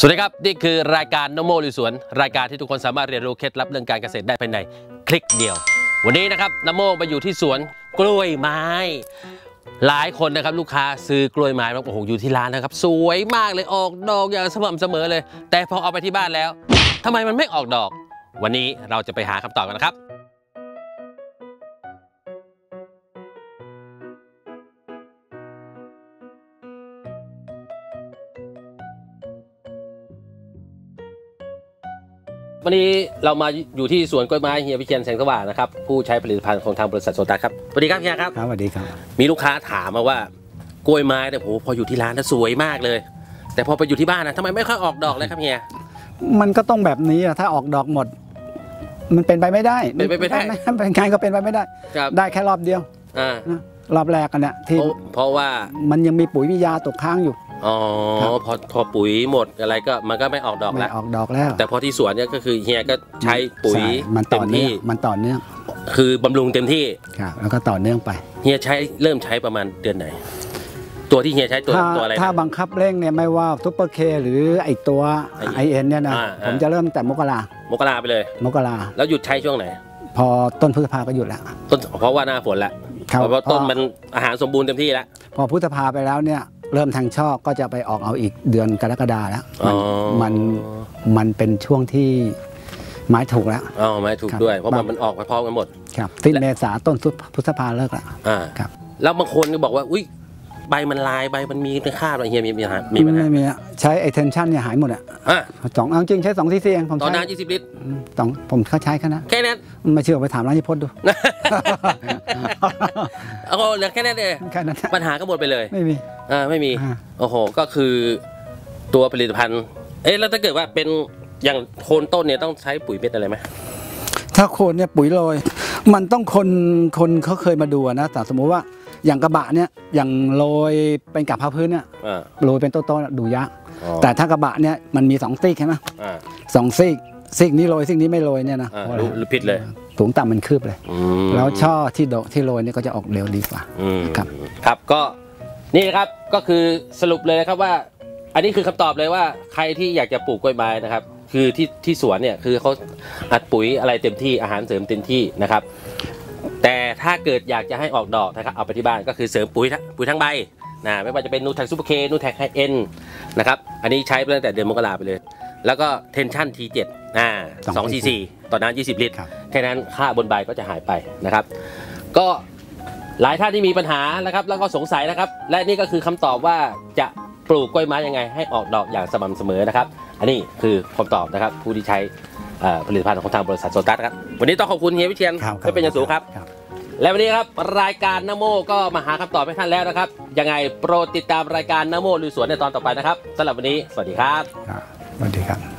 สวัสดีครับ นี่คือรายการนโมลุยสวน รายการที่ทุกคนสามารถเรียนรู้เคล็ดลับเรื่องการเกษตรได้ภายในคลิกเดียว วันนี้นะครับนโมมาอยู่ที่สวนกล้วยไม้ หลายคนนะครับลูกค้าซื้อกล้วยไม้มาโอ้โหอยู่ที่ร้านนะครับ สวยมากเลยออกดอกอย่างสม่ำเสมอเลย แต่พอเอาไปที่บ้านแล้วทำไมมันไม่ออกดอก วันนี้เราจะไปหาคำตอบกันนะครับ วันนี้เรามาอยู่ที่สวนกล้วยไม้เฮียวิเชียนแสงสว่างนะครับผู้ใช้ผลิตภัณฑ์ของทางบริษัทโซตัสครับสวัสดีครับเฮียครับครับสวัสดีครับ มีลูกค้าถามมาว่ากล้วยไม้เนี่ยโหพออยู่ที่ร้านน่ะสวยมากเลย แต่พอไปอยู่ที่บ้านนะทำไมไม่ค่อยออกดอกเลยครับเฮียมันก็ต้องแบบนี้อะถ้าออกดอกหมด มันเป็นไปไม่ได้เป็นไปไม่ได้มันเป็นไงก็เป็นไปไม่ได้ ครับ ได้แค่รอบเดียวอ่านะ รอบแรกกันเนี่ยที่เพราะเพราะว่ามันยังมีปุ๋ยมียาตกค้างอยู่อ๋อครับพอพอปุ๋ยหมดอะไรก็มันก็ไม่ออกดอกไม่แล้วออกดอกแล้ว แต่พอที่สวนเนี่ยก็คือเฮียก็ใช้ปุ๋ยใช่มันเต็ต่อมเนื่อที่งมันต่อเนื่องคือบำรุงเต็มที่ครับแล้วก็ต่อเนื่องไปเฮียใช้เริ่มใช้ประมาณเดือนไหน ตัวที่เฮียใช้ตัวถ้าตัวอะไรนะถ้าบังคับเร่งเนี่ยไม่ว่าซุปเปอร์เคหรือไอตัวไอ้ไอเอ็นเนี่ยนะอ่าผมจะเริ่มแต่มกรามกราไปเลย มกราแล้วหยุดใช้ช่วงไหน พอต้นพฤษภาก็หยุดแล้วต้นเพราะว่าหน้าฝนแล้วครับ เพราะว่าต้นพอมันอาหารสมบูรณ์เต็มที่แล้ว พอพฤษภาไปแล้วเนี่ยเริ่มทางช่อก็จะไปออกเอาอีกเดือนกรกฎาแล้วอ๋อมันมันเป็นช่วงที่ไม้ถูกแล้วอ๋อไม่ถูกครับด้วย เพราะมันบางมันออกไปพร้อมกันหมดครับสิ้นเมษาต้นพฤษภาเลิกแล้วอ่าครับ แล้วบางคนก็บอกว่า อุ้ยใบมันลายใบมันมีเป็นคราบอะไรเฮียมีมีปัญหามีปัญหาไม่มีอะใช้ไอเทนชันเนี่ยหายหมดอะอะสองเอาจริงใช้สองซีซีเองผมต่อใช้น้ำ20ลิตรอืมสองผมเขาใช้แค่นั้นแค่นั้น ไม่เชื่อไปถามร้านยิพจน์ดูเอาเหลือแค่นั้นเลยแค่นั้นปัญหาก็หมดไปเลย ไม่มีอ่าไม่มีอ่าโอ้โห ก็คือตัวผลิตภัณฑ์ เอ๊ะแล้วถ้าเกิดว่าเป็นอย่างโคนต้นเนี่ยต้องใช้ปุ๋ยเม็ดอะไรไหมถ้าโคนเนี่ยปุ๋ยโรยมันต้องคนคนเขาเคยมาดูอะนะแต่สมมุติว่าอย่างกระบะเนี่ยอย่างโรยเป็นกับผ้าพื้นเนี่ยอ่าโรยเป็นต้นๆอะดูยากอ๋อแต่ถ้ากระบะเนี่ยมันมีสองซีกใช่ไหมอ่าสองซีก ซีกนี้โรยซีกนี้ไม่โรยเนี่ยนะอ่าเพราะอะไรรู้รู้ผิดเลยสูงต่ำมันคืบเลย อืมแล้วช่อที่ดอกที่โรยเนี่ยก็จะออกเร็วดีกว่า อืมครับ ครับก็นี่นะครับก็คือสรุปเลยนะครับว่า อันนี้คือคำตอบเลยว่าใครที่อยากจะปลูกกล้วยไม้นะครับ คือที่ที่สวนเนี่ยคือเขาอัดปุ๋ยอะไรเต็มที่อาหารเสริมเต็มที่นะครับ แต่ถ้าเกิดอยากจะให้ออกดอกนะครับเอาไปที่บ้านก็คือเสริมปุ๋ยทั้งปุ๋ยทั้งใบนะไม่ว่าจะเป็นนูแทคซูเปอร์เคนูแทคไฮเอ็นนะครับอันนี้ใช้ไปตั้งแต่เดือนมกราไปเลย แล้วก็เทนชั่น T7 อ่าสอง2 cc ต่อน้ำ20ลิตรครับแค่นั้นค่าบนใบก็จะหายไปนะครับ ก็หลายท่านที่มีปัญหานะครับ แล้วก็สงสัยนะครับ และนี่ก็คือคำตอบว่าจะปลูกกล้วยไม้ยังไง ให้ออกดอกอย่างสม่ำเสมอนะครับ อันนี้คือคำตอบนะครับ ผู้ที่ใช้เอ่อผลิตภัณฑ์ของทางบริษัทโซตัสครับวันนี้ต้องขอบคุณเฮียวิเชียนครับที่เป็นอย่างสูงครับครับ และวันนี้ครับรายการนโมก็มาหาคำตอบให้ท่านแล้วนะครับยังไงโปรดติดตามรายการนโมลุยสวนในตอนต่อไปนะครับสำหรับวันนี้ สวัสดีครับครับสวัสดีครับ